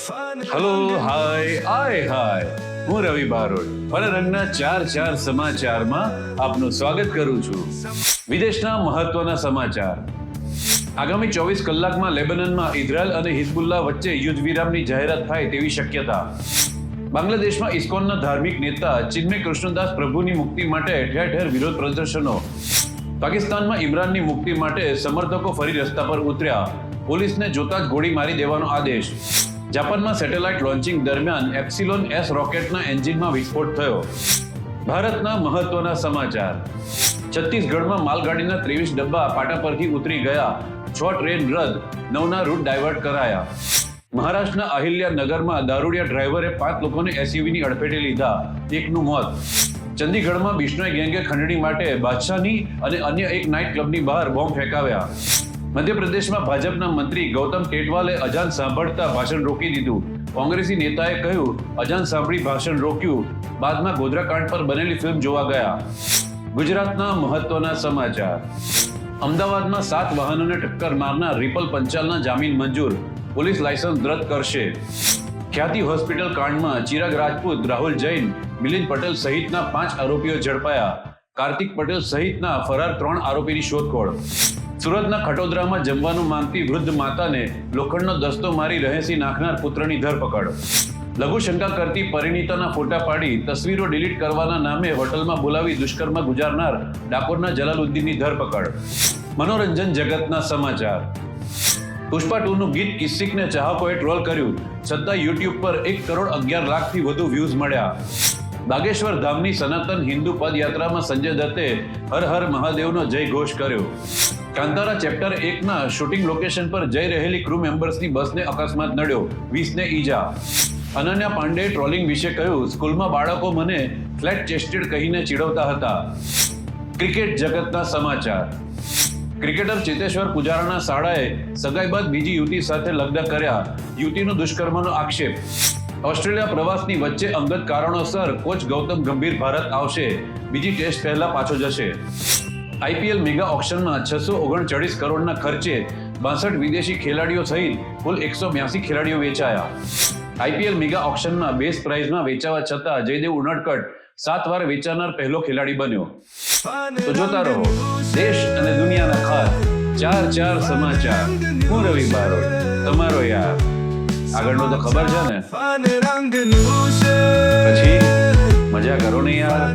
Hello hi આય હાય હું રવિ બારોટ ફળ ચાર ચાર સમાચારમાં આપનું સ્વાગત કરું છું. વિદેશના મહત્વના સમાચાર. આગામી ચોવીસ કલાકમાં લેબનનમાં ઇઝરાયલ અને હિઝબુલ્લા વચ્ચે યુદ્ધ વિરામની જાહેરાત થાય તેવી શક્યતા. બાંગ્લાદેશમાં ઇસ્કોનના ધાર્મિક નેતા ચિન્મય કૃષ્ણદાસ પ્રભુની મુક્તિ માટે ઠેર ઠેર વિરોધ પ્રદર્શનો. પાકિસ્તાનમાં ઇમરાનની મુક્તિ માટે સમર્થકો ફરી રસ્તા પર ઉતર્યા. પોલીસને જોતા જ ગોળી મારી દેવાનો આદેશ. જાપાનમાં સેટેલાઇટ લોન્ચિંગ દરમિયાન એપ્સિલોન એસ રોકેટના એન્જિનમાં વિસ્ફોટ થયો. ભારતના મહત્વના સમાચાર. છત્તીસગઢમાં માલગાડીના ત્રેવીસ ડબ્બા પાટા પરથી ઉતરી ગયા. છ ટ્રેન રદ, નવના રૂટ ડાયવર્ટ કરાયા. મહારાષ્ટ્રના અહિલ્યાનગરમાં દારૂડિયા ડ્રાઈવરે પાંચ લોકોને એસયુવીની અડફેટે લીધા. એકનું મોત. ચંદીગઢમાં બિશ્નોઈ ગેંગે ખંડણી માટે બાદશાહની અને અન્ય એક નાઇટ ક્લબની બહાર બોમ્બ ફેંકાવ્યા. મધ્યપ્રદેશમાં ભાજપના મંત્રી ગૌતમ ટેટવાલે અજાન સાંભળતા ભાષણ રોકી દીધું. કોંગ્રેસી નેતાએ કહ્યું અજાન સાંભળી ભાષણ રોક્યું. બાદમાં ગોધરાકાંડ પર બનેલી ફિલ્મ જોવા ગયા. ગુજરાતના મહત્વના સમાચાર. અમદાવાદમાં સાત વાહનોને ટક્કર મારનાર રિપલ પંચાલના જામીન મંજૂર. પોલીસ લાયસન્સ રદ કરશે. ખ્યાતિ હોસ્પિટલ કાંડમાં ચિરાગ રાજપૂત, રાહુલ જૈન, મિલિંદ પટેલ સહિતના પાંચ આરોપીઓ ઝડપાયા. કાર્તિક પટેલ સહિતના ફરાર ત્રણ આરોપીની શોધખોળ. સુરતના ખટોદરામાં જમવાનું માંગતી વૃદ્ધ માતાને લોખંડનો દસ્તો મારી રહેસી નાખનાર પુત્રની ધરપકડ. લઘુ શંકા કરતી પરિણીતાના ફોટા પાડી તસવીરો ડિલીટ કરવાના નામે હોટલમાં બોલાવી દુષ્કર્મ ગુજારનાર ડાકોરના જલાલુદ્દીનની ધરપકડ. મનોરંજન જગતના સમાચાર. પુષ્પા ટુ નું ગીત કિસ્સિકને ચાહકોએ ટ્રોલ કર્યું, છતાં યુટ્યુબ પર એક કરોડ અગિયાર લાખથી વધુ વ્યૂઝ મળ્યા. બાગેશ્વર ધામની સનાતન હિન્દુ પદયાત્રામાં સંજય દત્તે હર હર મહાદેવનો જય ઘોષ કર્યો. કાંતારા ચેપ્ટર એકના શૂટિંગ લોકેશન પર જઈ રહેલી ક્રૂ મેમ્બર્સની બસને અકસ્માત નડ્યો. વીસને ઈજા. અનન્યા પાંડે ટ્રોલિંગ વિશે કહ્યું, સ્કૂલમાં બાળકો મને ફ્લેટ ચેસ્ટેડ કહીને ચીડવતા હતા. ક્રિકેટ જગતના સમાચાર. ક્રિકેટર ચેતેશ્વર પુજારાના શાળાએ સગાઈ બાદ બીજી યુવતી સાથે લગ્ન કર્યા. યુવતીનો દુષ્કર્મનો આક્ષેપ. ઓસ્ટ્રેલિયા પ્રવાસની વચ્ચે અંગત કારણોસર કોચ ગૌતમ ગંભીર ભારત આવશે. બીજી ટેસ્ટ પહેલા પાછો જશે. આઈપીએલ મેગા ઓક્શનમાં છસો ઓગણચાળીસ કરોડના ખર્ચે બાસઠ વિદેશી ખેલાડીઓ સહિત કુલ એકસો બ્યાસી ખેલાડીઓ વેચાયા. આઈપીએલ મેગા ઓક્શનમાં બેઝ પ્રાઇઝમાં વેચાવા છતાં જયદેવ ઉનડકટ સાત વાર વેચાનાર પહેલો ખેલાડી બન્યો. તો જોતા રહો, દેશ અને દુનિયાના ખાસ ચાર ચાર સમાચાર. હું રવિ બારોટ. તમારો યાર. આગળનો તો ખબર છે ને? પછી મજા કરો ને યાર.